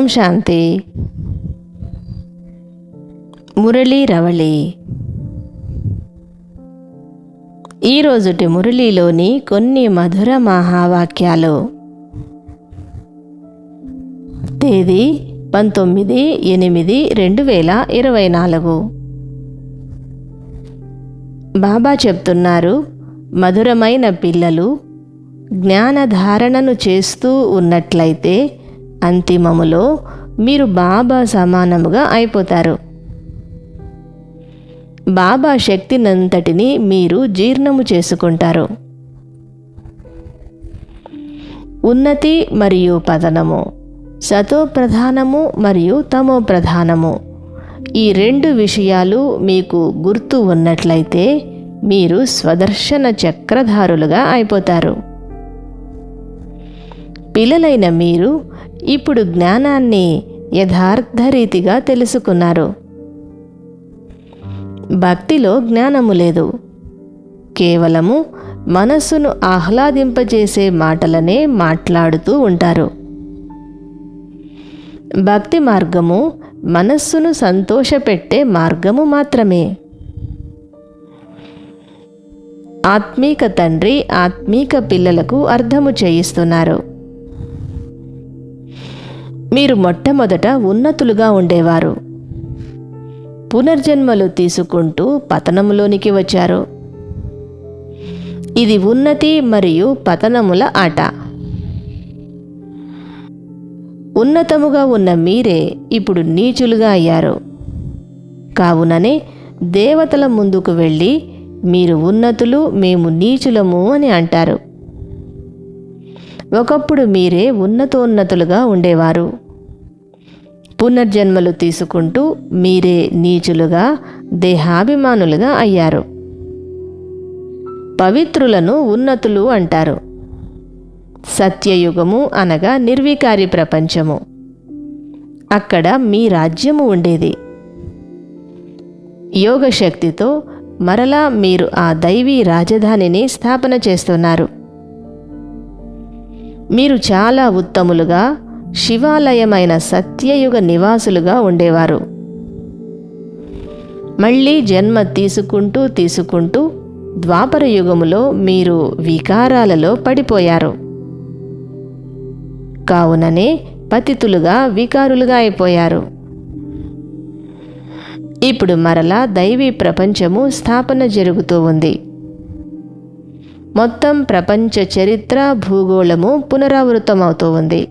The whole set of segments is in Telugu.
ఓం శాంతి. మురళీ రవళి. ఈరోజుటి మురళీలోని కొన్ని మధుర మహావాక్యాలు. తేదీ పంతొమ్మిది ఎనిమిది రెండు వేల ఇరవై నాలుగు. బాబా చెప్తున్నారు మధురమైన పిల్లలు జ్ఞానధారణను చేస్తూ ఉన్నట్లయితే అంతిమములో మీరు బాబా సమానముగా అయిపోతారు. బాబా శక్తినంతటిని మీరు జీర్ణము చేసుకుంటారు. ఉన్నతి మరియు పతనము సతో ప్రధానము మరియు తమో ప్రధానము ఈ రెండు విషయాలు మీకు గుర్తు ఉన్నట్లయితే మీరు స్వదర్శన చక్రధారులుగా అయిపోతారు. పిల్లలైన మీరు ఇప్పుడు జ్ఞానాన్ని యథార్థ రీతిగా తెలుసుకున్నారు. భక్తిలో జ్ఞానము లేదు. కేవలము మనస్సును ఆహ్లాదింపజేసే మాటలనే మాట్లాడుతూ ఉంటారు. భక్తి మార్గము మనస్సును సంతోషపెట్టే మార్గము మాత్రమే. ఆత్మీక తండ్రి ఆత్మీక పిల్లలకు అర్థము చేయిస్తున్నారు. మీరు మొట్టమొదట ఉన్నతులుగా ఉండేవారు. పునర్జన్మలు తీసుకుంటూ పతనములోనికి వచ్చారు. ఇది ఉన్నతి మరియు పతనముల ఆట. ఉన్నతముగా ఉన్న మీరే ఇప్పుడు నీచులుగా అయ్యారు. కావుననే దేవతల ముందుకు వెళ్ళి మీరు ఉన్నతులు మేము నీచులము అని అంటారు. ఒకప్పుడు మీరే ఉన్నతోన్నతులుగా ఉండేవారు. పునర్జన్మలు తీసుకుంటూ మీరే నీచులుగా దేహాభిమానులుగా అయ్యారు. పవిత్రులను ఉన్నతులు అంటారు. సత్యయుగము అనగా నిర్వికారి ప్రపంచము. అక్కడ మీ రాజ్యము ఉండేది. యోగశక్తితో మరలా మీరు ఆ దైవీ రాజధానిని స్థాపన చేస్తున్నారు. మీరు చాలా ఉత్తములుగా శివాలయమైన సత్యయుగ నివాసులుగా ఉండేవారు. మళ్ళీ జన్మ తీసుకుంటూ తీసుకుంటూ ద్వాపర యుగములో మీరు వికారాలలో పడిపోయారు. కావుననే పతితులుగా వికారులుగా అయిపోయారు. ఇప్పుడు మరలా దైవీ ప్రపంచము స్థాపన జరుగుతూ ఉంది. మొత్తం ప్రపంచ చరిత్ర భూగోళము పునరావృతమవుతూ ఉంది.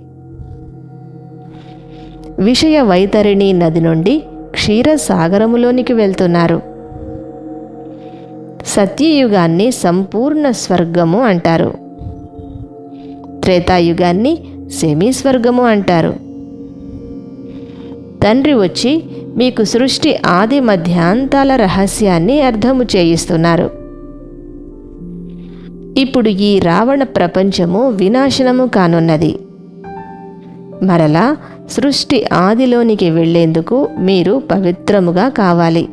విషయ వైతరిణి నది నుండి క్షీరసాగరములోనికి వెళ్తున్నారు. సత్యయుగాన్ని సంపూర్ణ స్వర్గము అంటారు. త్రేతాయుగాన్ని సెమీ స్వర్గము అంటారు. తండ్రి వచ్చి మీకు సృష్టి ఆది మధ్యాంతాల రహస్యాన్ని అర్థము చేయిస్తున్నారు. ఇప్పుడు ఈ రావణ ప్రపంచము వినాశనము కానున్నది. మరలా సృష్టి ఆదిలోనికి వెళ్ళేందుకు మీరు పవిత్రముగా కావాలి.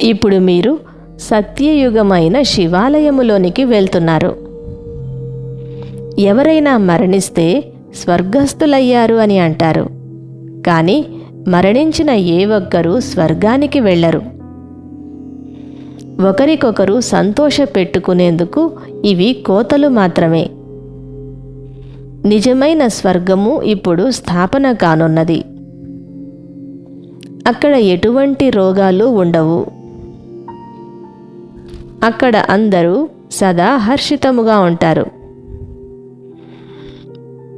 ఇప్పుడు మీరు సత్యయుగమైన శివాలయములోనికి వెళ్తున్నారు. ఎవరైనా మరణిస్తే స్వర్గస్థులయ్యారు అని అంటారు. కానీ మరణించిన ఏ ఒక్కరూ స్వర్గానికి వెళ్ళరు. ఒకరికొకరు సంతోష పెట్టుకునేందుకు ఇవి కోతలు మాత్రమే. నిజమైన స్వర్గము ఇప్పుడు స్థాపన కానున్నది. అక్కడ ఎటువంటి రోగాలు ఉండవు. అక్కడ అందరూ సదా హర్షితముగా ఉంటారు.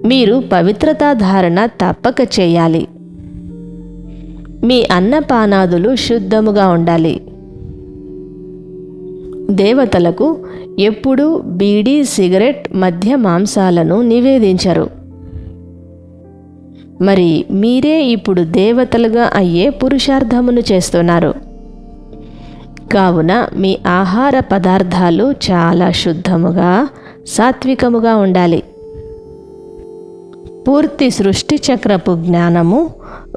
మీరు పవిత్రతా ధారణ తప్పక చేయాలి. మీ అన్నపానాదులు శుద్ధముగా ఉండాలి. దేవతలకు ఎప్పుడూ బీడీ సిగరెట్ మధ్య మాంసాలను నివేదించరు. మరి మీరే ఇప్పుడు దేవతలుగా అయ్యే పురుషార్థమును చేస్తున్నారు. కావున మీ ఆహార పదార్థాలు చాలా శుద్ధముగా సాత్వికముగా ఉండాలి. పూర్తి సృష్టి చక్రపు జ్ఞానము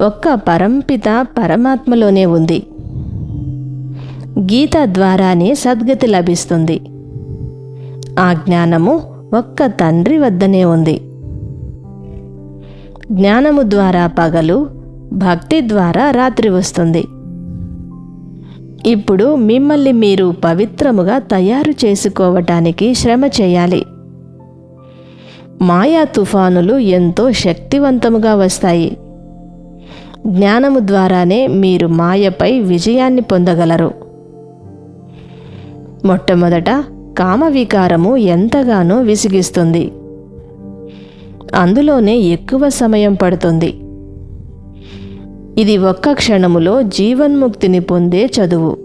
ఒక్క పరంపిత పరమాత్మలోనే ఉంది. గీత ద్వారానే సద్గతి లభిస్తుంది. ఆ జ్ఞానము ఒక్క తండ్రి వద్దనే ఉంది. జ్ఞానము ద్వారా పగలు భక్తి ద్వారా రాత్రి వస్తుంది. ఇప్పుడు మిమ్మల్ని మీరు పవిత్రముగా తయారు చేసుకోవటానికి శ్రమ చేయాలి. మాయా తుఫానులు ఎంతో శక్తివంతముగా వస్తాయి. జ్ఞానము ద్వారానే మీరు మాయపై విజయాన్ని పొందగలరు. మొట్టమొదట కామవికారము ఎంతగానో విసిగిస్తుంది. అందులోనే ఎక్కువ సమయం పడుతుంది. ఇది ఒక్క క్షణములో జీవన్ముక్తిని పొందే చదువు.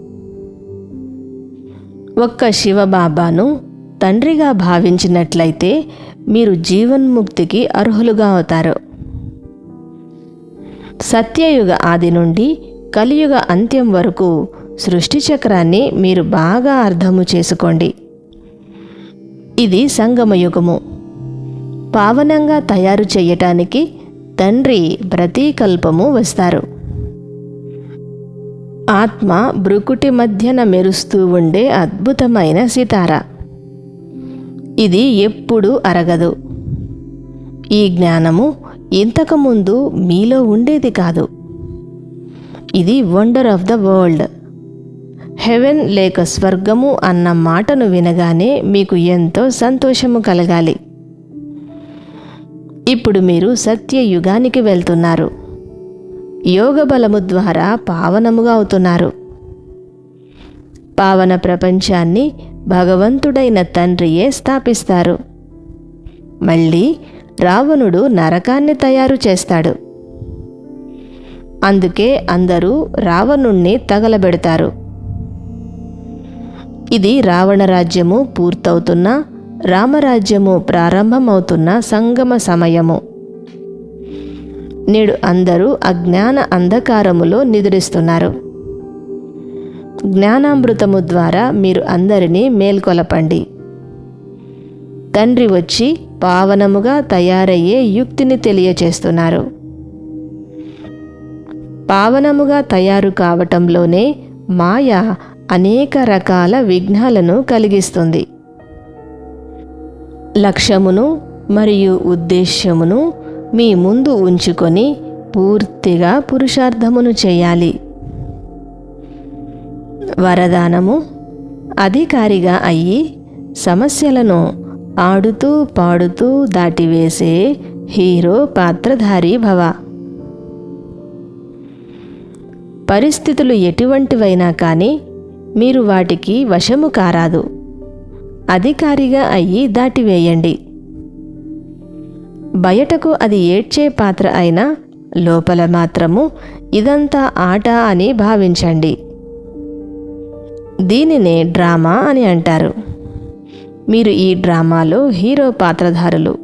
ఒక్క శివబాబాను తండ్రిగా భావించినట్లయితే మీరు జీవన్ముక్తికి అర్హులుగా అవుతారు. సత్యయుగ ఆది నుండి కలియుగ అంత్యం వరకు సృష్టి చక్రాన్ని మీరు బాగా అర్థము చేసుకోండి. ఇది సంగమయుగము పావనంగా తయారు చేయటానికి తండ్రి ప్రతీకల్పము వస్తారు. ఆత్మ బ్రుకుటి మధ్యన మెరుస్తూ ఉండే అద్భుతమైన సితార. ఇది ఎప్పుడూ అరగదు. ఈ జ్ఞానము ఇంతకుముందు మీలో ఉండేది కాదు. ఇది wonder of the world heaven లేక స్వర్గము అన్న మాటను వినగానే మీకు ఎంతో సంతోషము కలగాలి. ఇప్పుడు మీరు సత్యయుగానికి వెళ్తున్నారు. యోగ బలము ద్వారా పావనముగా అవుతున్నారు. పావన ప్రపంచాన్ని భగవంతుడైన తండ్రియే స్థాపిస్తారు. మళ్ళీ రావణుడు నరకాన్ని తయారు చేస్తాడు. అందుకే అందరూ రావణుణ్ణి తగలబెడతారు. ఇది రావణ రాజ్యము పూర్తవుతున్న రామరాజ్యము ప్రారంభమవుతున్న సంగమ సమయము. నేడు అందరూ అజ్ఞాన అంధకారములో నిద్రిస్తున్నారు. జ్ఞానామృతము ద్వారా మీరు అందరినీ మేల్కొలపండి. తండ్రి వచ్చి పావనముగా తయారయ్యే యుక్తిని తెలియచేస్తున్నారు. పావనముగా తయారు కావటంలోనే మాయ అనేక రకాల విఘ్నాలను కలిగిస్తుంది. లక్ష్యమును మరియు ఉద్దేశ్యమును మీ ముందు ఉంచుకొని పూర్తిగా పురుషార్థమును చేయాలి. వరదానము అధికారిగా అయ్యి సమస్యలను ఆడుతూ పాడుతూ దాటివేసే హీరో పాత్రధారి భవ. పరిస్థితులు ఎటువంటివైనా కానీ మీరు వాటికి వశము కారాదు. అధికారిగా అయ్యి దాటివేయండి. బయటకు అది ఏడ్చే పాత్ర అయినా లోపల మాత్రము ఇదంతా ఆట అని భావించండి. దీనినే డ్రామా అని అంటారు. మీరు ఈ డ్రామాలో హీరో పాత్రధారులు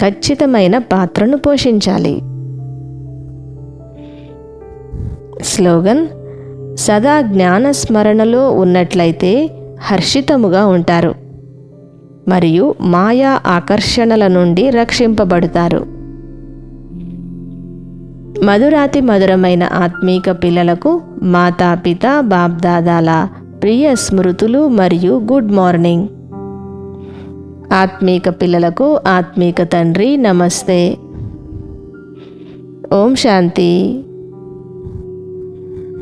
ఖచ్చితమైన పాత్రను పోషించాలి. స్లోగన్ సదా జ్ఞాన స్మరణలో ఉన్నట్లయితే హర్షితముగా ఉంటారు. మరియు మాయా ఆకర్షణల నుండి రక్షింపబడతారు. మధురాతి మధురమైన ఆత్మీక పిల్లలకు మాతాపిత బాబ్దాదాల ప్రియ స్మృతులు మరియు గుడ్ మార్నింగ్. ఆత్మీక పిల్లలకు ఆత్మీక తండ్రి నమస్తే. ఓం శాంతి.